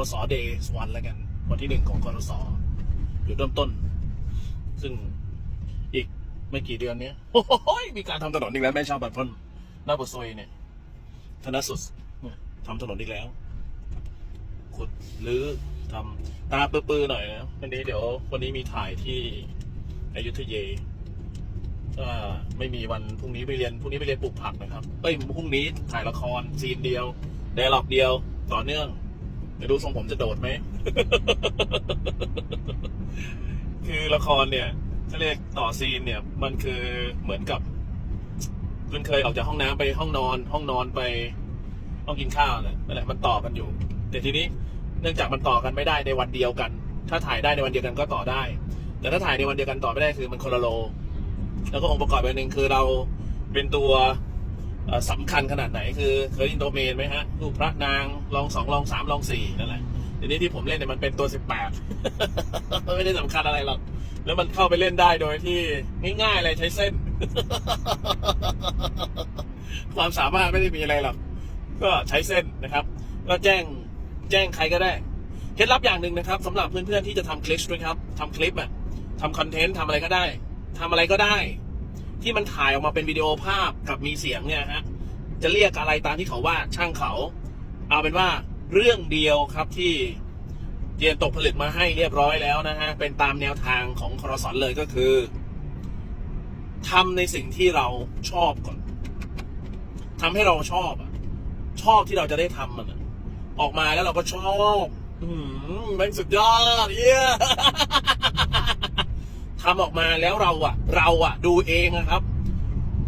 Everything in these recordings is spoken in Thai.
รสเดย์วันแล้วกัน วันที่หนึ่งของคอรสจุดเริ่มต้น ซึ่งอีกไม่กี่เดือนเนี้ยโอ้โหมีการทำถนนอีกแล้วแม่ชาวบัตรพนหน้าปากซยเนี่ย ธนสุดเนี่ยทำถนนอีกแล้วขุดหรือทำตาปื้อๆหน่อยนะวันนี้เดี๋ยววันนี้มีถ่ายที่อยุธยาก็ไม่มีวันพรุ่งนี้ไปเรียนพรุ่งนี้ไปเรียนปลูกผักนะครับเอ้ยพรุ่งนี้ถ่ายละครซีนเดียวเดล็อกเดียวต่อเนื่อง ไม่รู้ทรงผมจะโดดไหม คือละครเนี่ยถ้าเรียกต่อซีนเนี่ย มันคือเหมือนกับคุณเคยออกจากห้องน้ำไปห้องนอน ห้องนอนไปห้องกินข้าวเนี่ยนั่นแหละมันต่อกันอยู่ แต่ทีนี้เนื่องจากมันต่อกันไม่ได้ในวันเดียวกัน ถ้าถ่ายได้ในวันเดียวกันก็ต่อได้ แต่ถ้าถ่ายในวันเดียวกันต่อไม่ได้คือมันคนละโล แล้วก็องค์ประกอบอันหนึ่งคือเราเป็นตัว สำคัญขนาดไหนคือเคยอินโดเมนไหมฮะรูปพระนางลองสองลองสามลองสี่นั่นแหละทีนี้ที่ผมเล่นเนี่ยมันเป็นตัวสิบแปดไม่ได้สำคัญอะไรหรอกแล้วมันเข้าไปเล่นได้โดยที่ง่ายๆเลยใช้เส้น ความสามารถไม่ได้มีอะไรหรอกก็ใช้เส้นนะครับ ก็แจ้งแจ้งใครก็ได้เคล็ดลับอย่างหนึ่งนะครับสำหรับเพื่อนๆที่จะทำคลิปด้วยครับทำคลิปอะทำคอนเทนต์ทำอะไรก็ได้ทำอะไรก็ได้ ที่มันถ่ายออกมาเป็นวิดีโอภาพกับมีเสียงเนี่ยฮะจะเรียกอะไรตามที่เขาว่าช่างเขา เอาเป็นว่าเรื่องเดียวครับที่เจียนตกผลึกมาให้เรียบร้อยแล้วนะฮะเป็นตามแนวทางของคอรสอนเลยก็คือทำในสิ่งที่เราชอบก่อนทำให้เราชอบชอบที่เราจะได้ทำมันอออกมาแล้วเราก็ชอบ อืมแม่งสุดยอดเยี่ย ทำออกมาแล้วเราอะเราอะดูเองอะครับ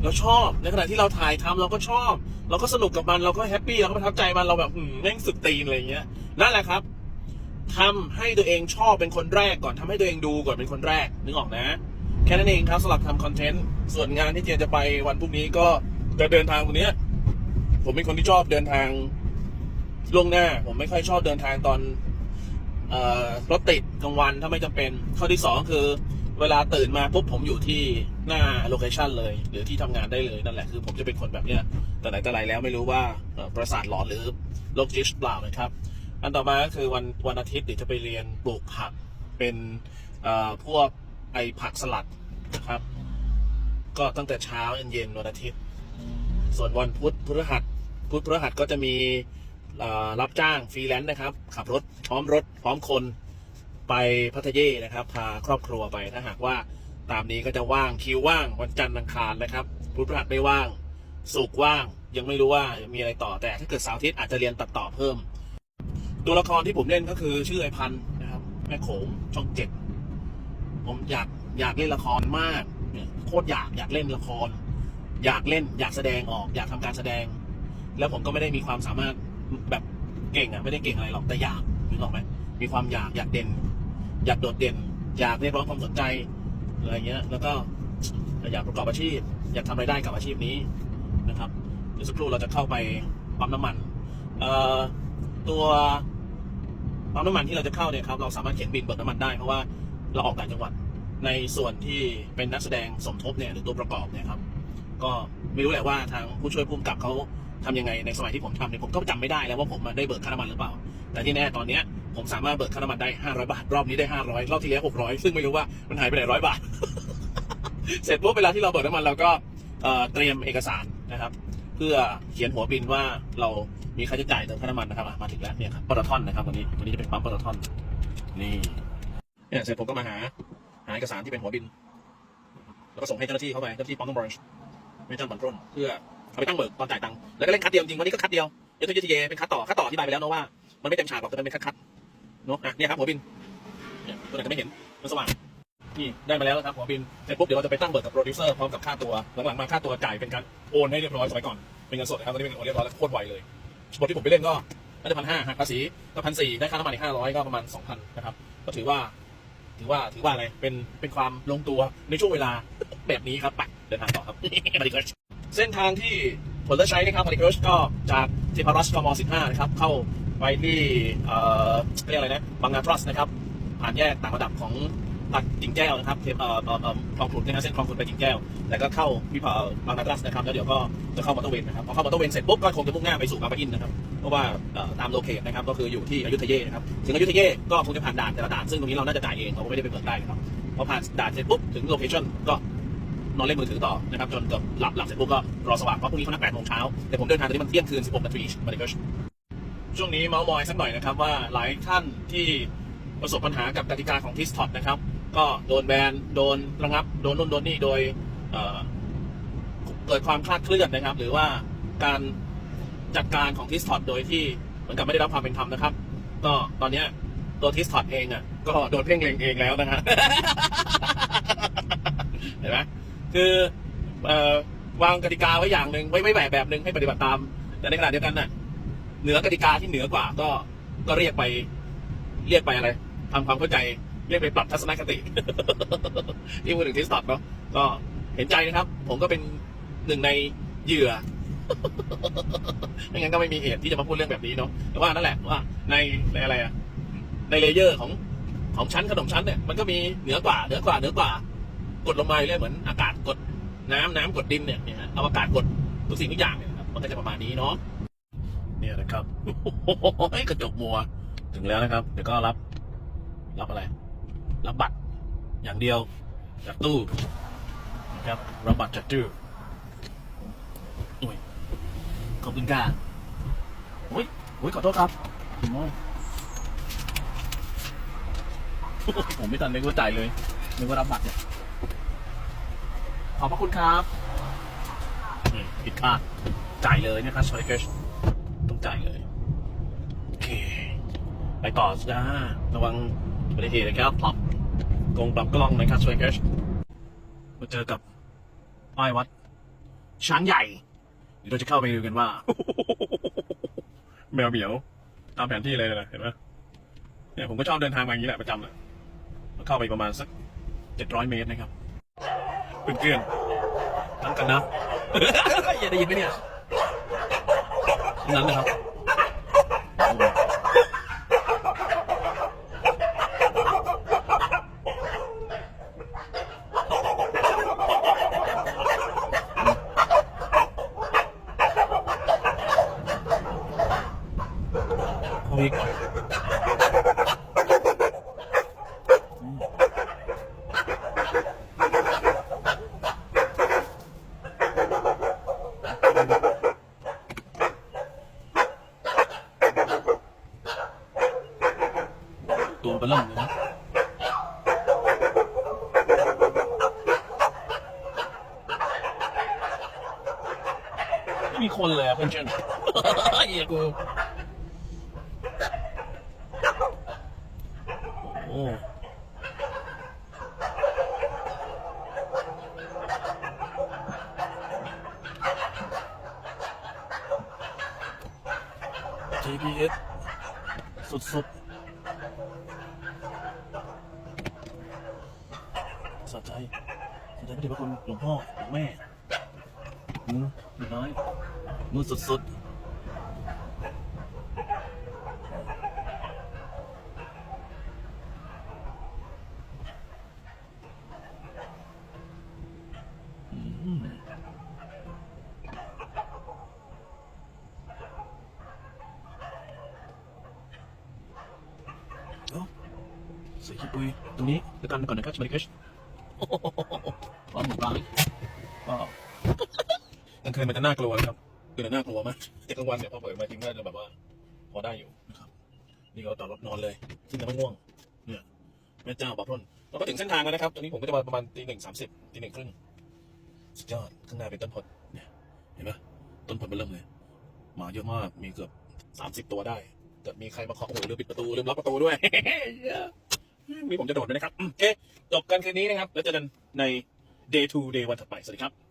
เราชอบในขณะที่เราถ่ายทำเราก็ชอบ เราก็สนุกกับมันเราก็แฮปปี้เราก็ประทับใจมันเราแบบอืมแม่งสุดตีนอะไรเงี้ยนั่นแหละครับทำให้ตัวเองชอบเป็นคนแรกก่อนทำให้ตัวเองดูก่อนเป็นคนแรกนึกออกนะ แค่นั้นเองครับสำหรับทำคอนเทนต์ส่วนงานที่เจนจะไปวันพรุ่งนี้ก็จะเดินทางตรงเนี้ยผมเป็นคนที่ชอบเดินทางล่วงหน้า ผมไม่ค่อยชอบเดินทางตอนเอ่อรถติดกลางวันถ้าไม่จำเป็น ข้อที่สองคือ เวลาตื่นมาปุ๊บผมอยู่ที่หน้าโลเคชันเลย หรือที่ทำงานได้เลยนั่นแหละคือผมจะเป็นคนแบบเนี้ยแต่ไหนแต่ไรแล้วไม่รู้ว่าประสาทหลอนหรือโรคจิตเปล่านะครับ อันต่อมาก็คือวันวันอาทิตย์เดี๋ยวจะไปเรียนปลูกผักเป็นอ่อพวกไอผักสลัดนะครับ ก็ตั้งแต่เช้าจนเย็นวันอาทิตย์ ส่วนวันพุธพฤหัสพุธพฤหัสก็จะมีรับจ้างฟรีแลนซ์นะครับ ขับรถพร้อมรถพร้อมคน ไปพัทเย่นะครับ พาครอบครัวไปถ้าหากว่าตามนี้ก็จะว่างคิวว่างวันจันทร์อังคารนะครับพุธพฤหัสไม่ว่างสุกร์ว่าง ยังไม่รู้ว่ามีอะไรต่อแต่ถ้าเกิดเสาร์อาทิตย์อาจจะเรียนตัดต่อเพิ่ม ตัวละครที่ผมเล่นก็คือชื่อไอพันธ์นะครับ แม่โขงช่องเจ็ดผมอยากอยากเล่นละครมากเนี่ยโคตรอยากอยากเล่นละคร อยากเล่นอยากแสดงออก อยากทำการแสดง แล้วผมก็ไม่ได้มีความสามารถแบบเก่งอะไม่ได้เก่งอะไรหรอกแต่อยากนึกออกไหมมีความอยากอยากเด่น อยากโดดเด่น อยากเรียกร้องความสนใจอะไรเงี้ย แล้วก็อยากประกอบอาชีพ อยากทำรายได้กับอาชีพนี้นะครับเดี๋ยวสักครู่เราจะเข้าไปปั๊มน้ำมันเอ่อตัวปั๊มน้ำมันที่เราจะเข้าเนี่ยครับเราสามารถเขียนบินเบิกน้ำมันได้เพราะว่าเราออกต่างจังหวัดในส่วนที่เป็นนักแสดงสมทบเนี่ยหรือตัวประกอบเนี่ยครับ ก็ไม่รู้แหละว่าทางผู้ช่วยผู้กำกับเขาทำยังไงในสมัยที่ผมทำเนี่ยผมก็จำไม่ได้แล้วว่าผมได้เบิกค่าน้ำมันหรือเปล่า แต่ที่แน่ตอนเนี้ย ผมสามารถเบิกค่าน้ำมันได้ 500 บาท รอบนี้ได้ 500 รอบที่แล้ว 600 ซึ่งไม่รู้ว่ามันหายไปไหนร้อยบาท เสร็จปุ๊บเวลาที่เราเบิกน้ำมันเราก็เตรียมเอกสารนะครับ เพื่อเขียนหัวบินว่าเรามีค่าใช้จ่ายเติมค่าน้ำมันนะครับมาถึงแล้วเนี่ยครับปตทนะครับวันนี้วันนี้จะเป็นปั๊มปตทนี่เนี่ยเสร็จผมก็มาหาหาเอกสารที่เป็นหัวบิน แล้วก็ส่งให้เจ้าหน้าที่เข้าไปเจ้าหน้าที่ปั๊มน้ำมันไม่จ้างผ่อนปล้นเพื่อเอาไปตั้งเบิกตอนจ่ายตังค์แล้วก็เล่นคัดเดียวจริงวันนี้ก็คัดเดียวยุทธยุทธเยเป็นคัดต่อคัดต่ออธิบายไปแล้วเนะว่ามันไม่เต็มฉากหรอกแต่มันเป็นคัดคัด เนาะอะเนี่ยครับหัวบินเนี่ยตัวไหนจะไม่เห็นมันสว่างนี่ได้มาแล้วนะครับหัวบินเสร็จปุ๊บเดี๋ยวเราจะไปตั้งเบิกกับโปรดิวเซอร์พร้อมกับค่าตัวหลังๆมาค่าตัวจ่ายเป็นการโอนให้เรียบร้อยสมัยก่อนเป็นเงินสดนะครับตอนนี้เป็นเงินโอนเรียบร้อยแล้วโคตรไวเลยบทที่ผมไปเล่นก็น่าจะพันห้าหักภาษีก็พันสี่ได้ค่าน้ำมันอีกห้าร้อยก็ประมาณสองพันนะครับก็ถือว่า ถือว่าถือว่าอะไรเป็นเป็นความลงตัวในช่วงเวลาแบบนี้ครับไปเดินทางต่อครับมาดิเคิร์ชเส้นทางที่ผลเลือกใช้นะครับมาดิเคิร์ชก็จากเทพารัสกม15นะครับเข้า ไปที่เรียกอะไรนะบางนาทรัสนะครับ ผ่านแยกต่างระดับของตัดกิ่งแก้วนะครับเทปเอ่อคลองขุดนะฮะเส้นคลองขุดไปกิ่งแก้ว แล้วก็เข้าวิภาบางนาตรัสนะครับ แล้วเดี๋ยวก็จะเข้ามอเตอร์เวย์นะครับพอเข้ามอเตอร์เวย์เสร็จปุ๊บก็คงจะมุ่งหน้าไปสู่บางปะอินนะครับ เพราะว่าตามโลเคชนะครับก็คืออยู่ที่อยุธยานะครับ ถึงอยุธยาก็คงจะผ่านด่านแต่ละด่านซึ่งตรงนี้เราน่าจะจ่ายเองเราไม่ได้ไปเปิดได้นะครับ พอผ่านด่านเสร็จปุ๊บถึงโลเคชั่นก็นอนเล่นมือถือต่อนะครับจนเกือบหลับหลับเสร็จปุ๊บก็รอสว่างเพราะพรุ่งนี้เขานัด8โมงเช้าแต่ผมเดินทางตอนนี้มันเที่ยงคืน16นาทีมาเลยก็ ช่วงนี้เมาส์มอยสักหน่อยนะครับว่าหลายท่านที่ประสบปัญหากับกติกาของทิสทอ t นะครับ ก็โดนแบนโดนระงับ โดนนู่นโดนนี่โดยเเกิดความคลาดเคลื่อนนะครับ หรือว่าการจัดการของทิสทอ t โดยที่เหมือนกับไม่ได้รับความเป็นธรรมนะครับ ก็ตอนเนี้ตัวทิสทอ t เองอะก็โดนเพ่งเล็งเองแล้วนะฮะเห็นไหมคือเอ่อวางกติกาไว้อย่างหนึ่งไว้ไว้แบบแบบหนึ่งให้ปฏิบัติตาม แต่ในขณะเดียวกันน่ะ เหนือกติกาที่เหนือกว่า ก็ก็เรียกไป เรียกไปอะไรทำความเข้าใจเรียกไปปรับทัศนคติ ที่พูดถึงทิสตอดเนาะก็เห็นใจนะครับ ผมก็เป็นหนึ่งในเหยื่อ ไม่งั้นก็ไม่มีเหตุที่จะมาพูดเรื่องแบบนี้เนาะแต่ว่านั่นแหละว่าในในอะไรอะในเลเยอร์ของของชั้นขนมชั้นเนี่ยมันก็มีเหนือกว่าเหนือกว่าเหนือกว่ากดลงมาเรื่อยเหมือนอากาศกด น้ำน้ำกดดินเนี่ยเนี่ยฮะเอาอากาศกดทุกสิ่งทุกอย่างเนี่ยนะครับมันก็จะประมาณนี้เนาะ เนี่ยนะครับกระจกมัว ถึงแล้วนะครับ เดี๋ยวก็รับ รับอะไร รับบัตร อย่างเดียว จากตู้นะครับ รับบัตรจากตู้อุ้ยขอบคุณค่ะโอ้ยโอ้ยขอโทษครับผมไม่ทันนึกว่าจ่ายเลยนึกว่ารับบัตรเนี่ยขอบพระคุณครับผิดคาดจ่ายเลยนะครับสวัสดีครับ จ่ายเลยโอเค ไปต่อจ้าระวังอุบัติเหตุนะครับปรับกงปรับกล้องนะครับช่วยกันมาเจอกับป้ายวัด ช้างใหญ่เดี๋ยวเราจะเข้าไปดูกันว่า แมวเหมียว ตามแผนที่เลยนะเห็นไหมเนี่ยผมก็ชอบเดินทางมาอย่างนี้แหละประจำเลยเข้าไปประมาณสักเจ็ดร้อยเมตรนะครับเพื่อนๆตั้งกันนะอย่าได้ยินไหมเนี่ย นั้นนะค เริ่มเลยนะไม่มีคนเลยอะเพื่อนๆเฮียกูโอ้ GPS สุดๆ สะใจสะใจไม่ถึงพระคุณหลวงพ่อหลวงแม่มือมือน้อยมือสุดๆเอ้าใส่ขี้ปุยตรงนี้เดี๋ยวกันก่อนนะครับสวัสดีครับ ว่าหมูปลาก็กลางคืนมันจะน่ากลัวนะครับคือน่ากลัวมากแต่กลางวันเนี่ยพอเปิดมาจริงก็จะแบบว่า พอได้อยู่นะครับ นี่ก็ต่อรถนอนเลยซึ่งจะไม่ง่วง เนี่ยแม่เจ้าบอกพ่นเราก็ถึงเส้นทางแล้วนะครับ ตอนนี้ผมก็จะมาประมาณตีหนึ่งสามสิบตีหนึ่งครึ่งสุดยอดข้างหน้าเป็นต้นพดเนี่ยเห็นไหมต้นพดมันเริ่มเลยหมาเยอะมากมีเกือบสามสิบตัวได้เกิดมีใครมาเคาะโอ้โหลืมปิดประตูลืมล็อกประตูด้วย มีผมจะโดดด้วยนะครับโอเคจบกันคืนนี้นะครับ แล้วเจอกันใน day to day วันถัดไป สวัสดีครับ